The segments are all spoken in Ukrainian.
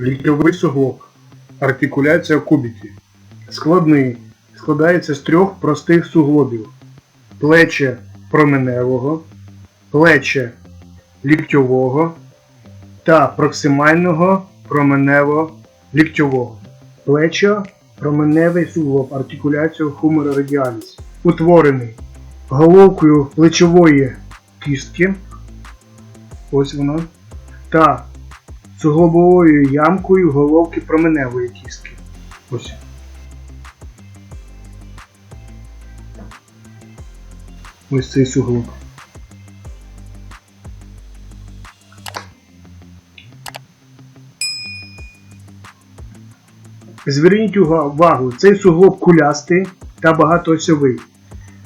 Ліктьовий суглоб. Артикуляція кубики. Складний. Складається з трьох простих суглобів. Плече променевого, плече ліктьового та проксимального променево ліктьового. Плече променевий суглоб артикуляція хумера радіаліс. Утворений головкою плечової кістки. Ось вона. Та суглобовою ямкою головки променевої кістки. Ось. Ось цей суглоб. Зверніть увагу, цей суглоб кулястий та багатоосьовий.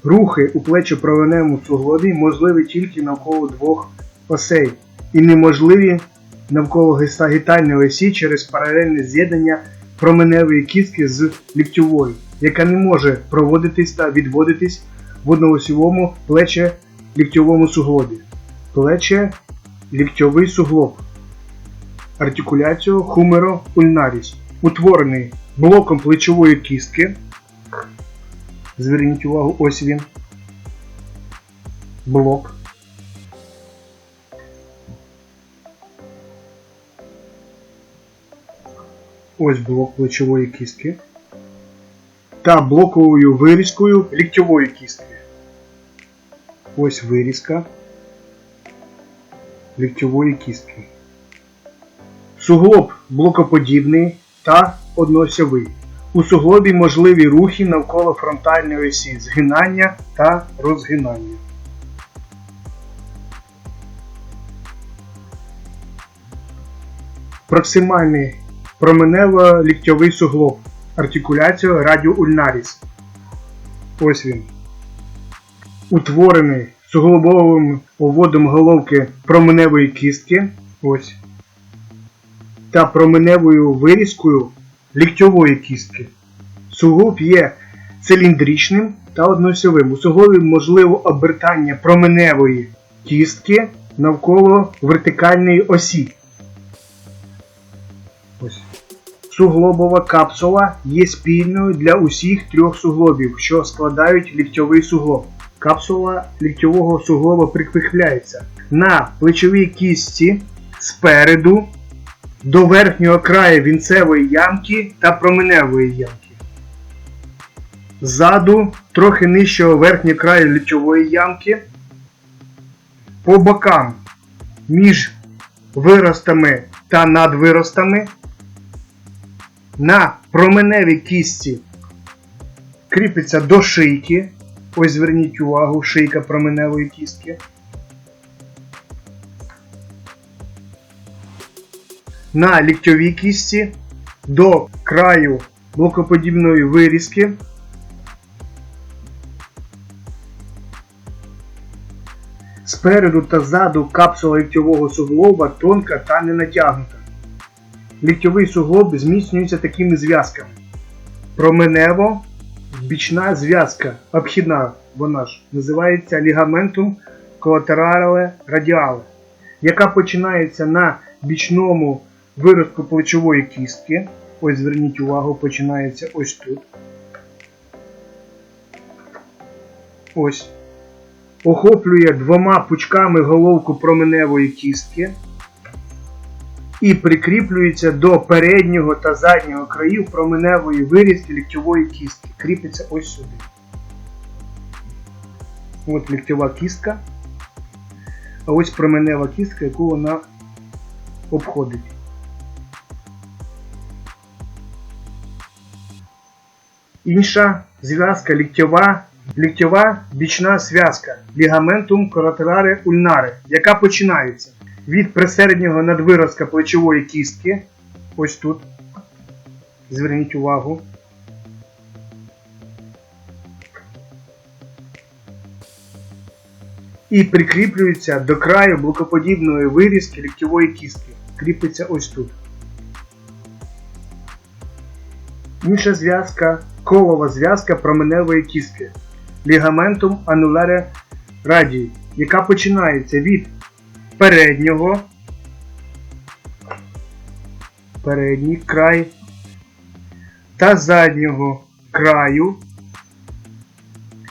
Рухи у плечопровинному суглобі можливі тільки навколо двох осей і неможливі навколо гістагітальної осі через паралельне з'єднання променевої кістки з ліктьовою, яка не може проводитись та відводитись в одноосьовому плече ліктьовому суглобі. Плече ліктьовий суглоб. Артикуляціо хумеро ульнаріс. Утворений блоком плечової кістки. Зверніть увагу, ось він. Блок. Ось блок плечової кістки. Та блоковою вирізкою ліктьової кістки. Ось вирізка ліктьової кістки. Суглоб блокоподібний та одноосьовий. У суглобі можливі рухи навколо фронтальної осі згинання та розгинання. Проксимальний променево-ліктьовий суглоб. Артикуляція радіоульнаріс. Ось він. Утворений суглобовим оводом головки променевої кістки. Ось. Та променевою вирізкою ліктьової кістки. Суглоб є циліндричним та одноосьовим. У суглобі можливо обертання променевої кістки навколо вертикальної осі. Суглобова капсула є спільною для усіх трьох суглобів, що складають ліктьовий суглоб. Капсула ліктьового суглоба прикріпляється на плечовій кістці спереду до верхнього краю вінцевої ямки та променевої ямки. Ззаду трохи нижчого верхнього краю ліктьової ямки. По бокам між виростами та надвиростами на променевій кістці кріпиться до шийки. Ось зверніть увагу, шийка променевої кістки. На ліктьовій кістці до краю блокоподібної вирізки. Спереду та ззаду капсула ліктьового суглоба тонка та не натягнута. Ліктьовий суглоб зміцнюється такими зв'язками. Променево бічна зв'язка, обхідна вона ж, називається лігаментум колатерале радіале, яка починається на бічному виростку плечової кістки. Ось зверніть увагу, починається ось тут. Ось. Охоплює двома пучками головку променевої кістки і прикріплюється до переднього та заднього країв променевої вирізки ліктьової кістки. Кріпиться ось сюди. От ліктьова кістка. А ось променева кістка, яку вона обходить. Інша зв'язка ліктьова, ліктьова бічна зв'язка лігаментум колатераре ульнаре, яка починається від присереднього надвиростка плечової кістки. Ось тут. Зверніть увагу. І прикріплюється до краю блокоподібної вирізки ліктьової кістки. Кріпиться ось тут. Інша зв'язка колова зв'язка променевої кістки. Лігаментум ануларе радії, яка починається від переднього. Передній край. Та заднього краю.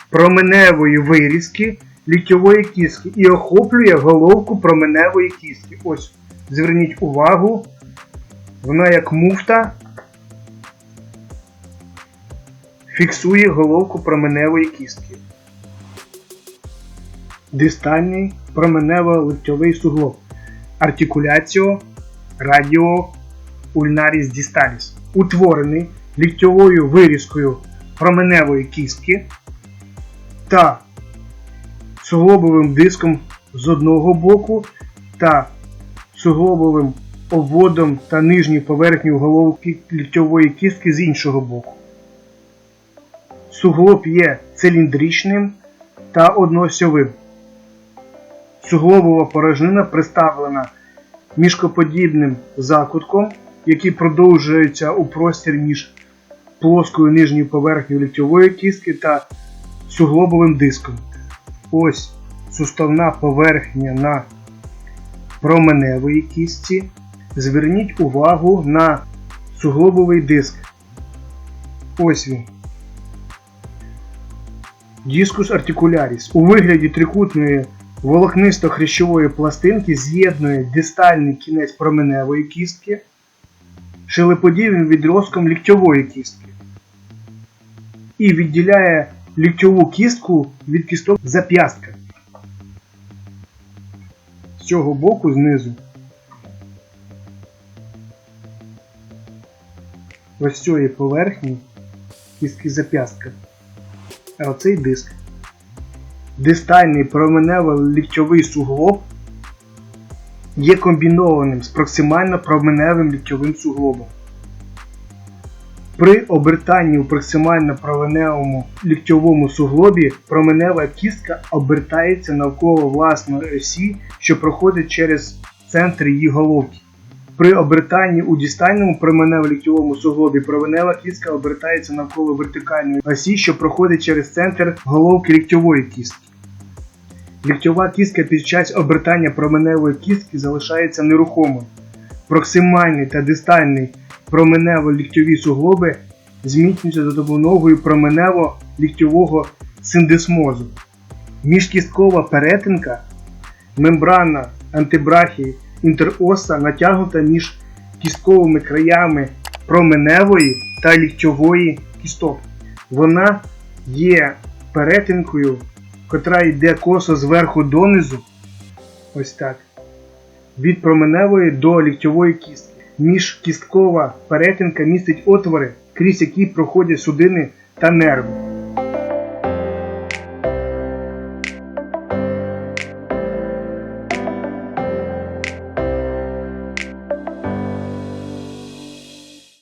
Променевої вирізки ліктьової кістки. І охоплює головку променевої кістки. Ось, зверніть увагу, вона як муфта фіксує головку променевої кістки. Дистальний променево-ліктьовий суглоб. Артикуляціо радіо ульнаріс дісталіс. Утворений ліктьовою вирізкою променевої кістки та суглобовим диском з одного боку та суглобовим обводом та нижньою поверхнею головки ліктьової кістки з іншого боку. Суглоб є циліндричним та одноосьовим. Суглобова порожнина представлена мішкоподібним закутком, який продовжується у простір між плоскою нижньою поверхнею ліктьової кістки та суглобовим диском. Ось суставна поверхня на променевої кістці. Зверніть увагу на суглобовий диск. Ось він. Дискус артикуляріс у вигляді трикутної волокнисто-хрящової пластинки з'єднує дистальний кінець променевої кістки шилеподібним відростком ліктьової кістки і відділяє ліктьову кістку від кісток зап'ястка. З цього боку знизу. Ось цієї поверхні кістки зап'ястка. А оцей диск. Дистальний променево-ліктьовий суглоб є комбінованим з проксимально променевим ліктьовим суглобом. При обертанні у проксимально променевому ліктьовому суглобі променева кістка обертається навколо власної осі, що проходить через центр її головки. При обертанні у дистальному променево-ліктьовому суглобі променева кістка обертається навколо вертикальної осі, що проходить через центр головки ліктьової кістки. Ліктьова кістка під час обертання променевої кістки залишається нерухомою. Проксимальний та дистальний променево-ліктьові суглоби зміцнюються за допомогою променево-ліктьового синдесмозу. Міжкісткова перетинка, мембрана антибрахії інтероса натягнута між кістковими краями променевої та ліктьової кісток. Вона є перетинкою, котра йде косо зверху донизу, ось так, від променевої до ліктьової кістки. Міжкісткова перетинка містить отвори, крізь які проходять судини та нерви.